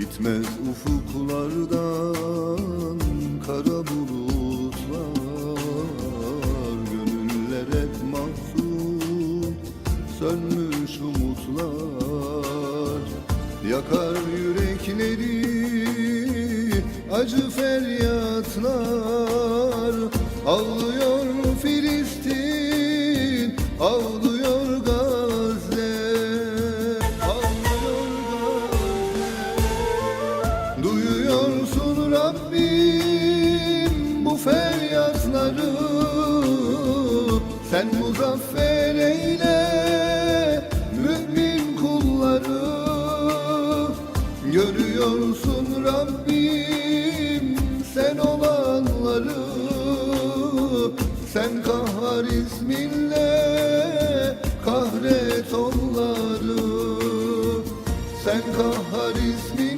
Gitmez ufuklardan kara bulutlar. Gönüller hep mahzun sönmüş umutlar. Yakar yürekleri acı feryatlar. Ağlıyor muzaffer eyle mümin kulları. Görüyorsun Rabbim sen olanları. Sen kahhar isminle kahret onları. Sen kahhar isminle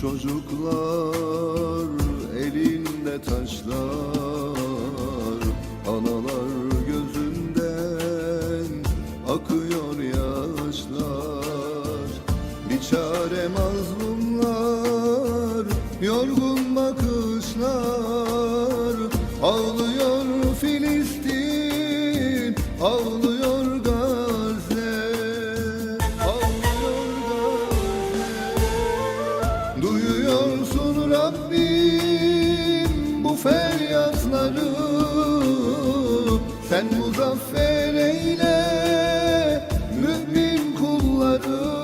çocuklar elinde taşlar. Analar gözünden akıyor yaşlar. Bir çare mazlumlar yorgun feryatları Sen muzaffer eyle mümin kulları.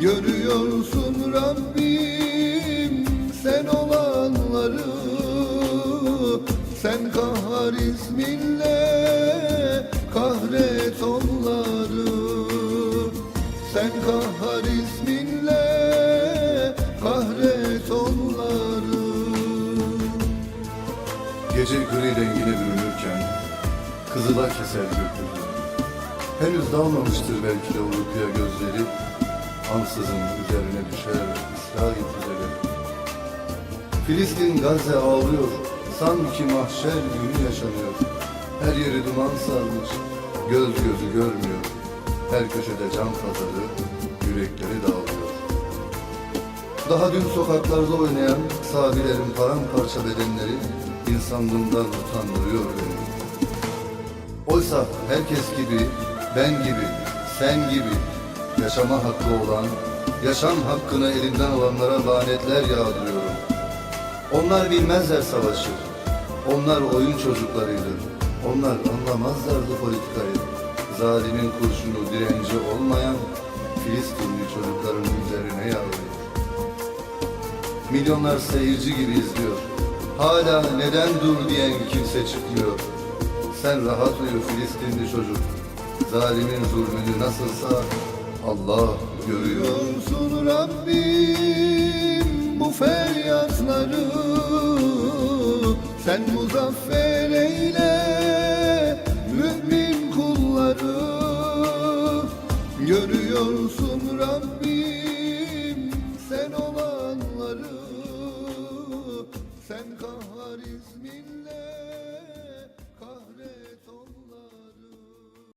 Görüyorsun Rabbim sen olanları. Sen kahhar isminle kahret onları. Sen kahhar Gece gri rengine bürünürken Kızıla keser gökyüzü Henüz dalmamıştır belki de uykuya gözleri Ansızın üzerine düşer İsrail füzeleri Filistin Gazze ağlıyor Sanki mahşer günü yaşanıyor. Her yeri duman sarmış Göz gözü görmüyor. Her köşede can pazarı Yürekleri dağılıyor daha dün sokaklarda oynayan sabilerin paramparça bedenleri insanlığından utandırıyor beni. Oysa herkes gibi, ben gibi, sen gibi yaşama hakkı olan, yaşam hakkını elinden alanlara lanetler yağdırıyorum. Onlar bilmezler savaşı. Onlar oyun çocuklarıydı. Onlar anlamazlardı politikayı. Zalimin kurşunu direnci olmayan Filistinli çocukların üzerine yağıyor. Milyonlar seyirci gibi izliyor. Hala neden dur diyen kimse çıkmıyor. Sen rahat uyu Filistinli çocuk. Zalimin zulmünü nasılsa Allah görüyor. Duyuyorsun Rabbim bu feryatları Sen muzaffer eyle mümin kulları Görüyorsun Rabbim olanları Sen kahhar isminle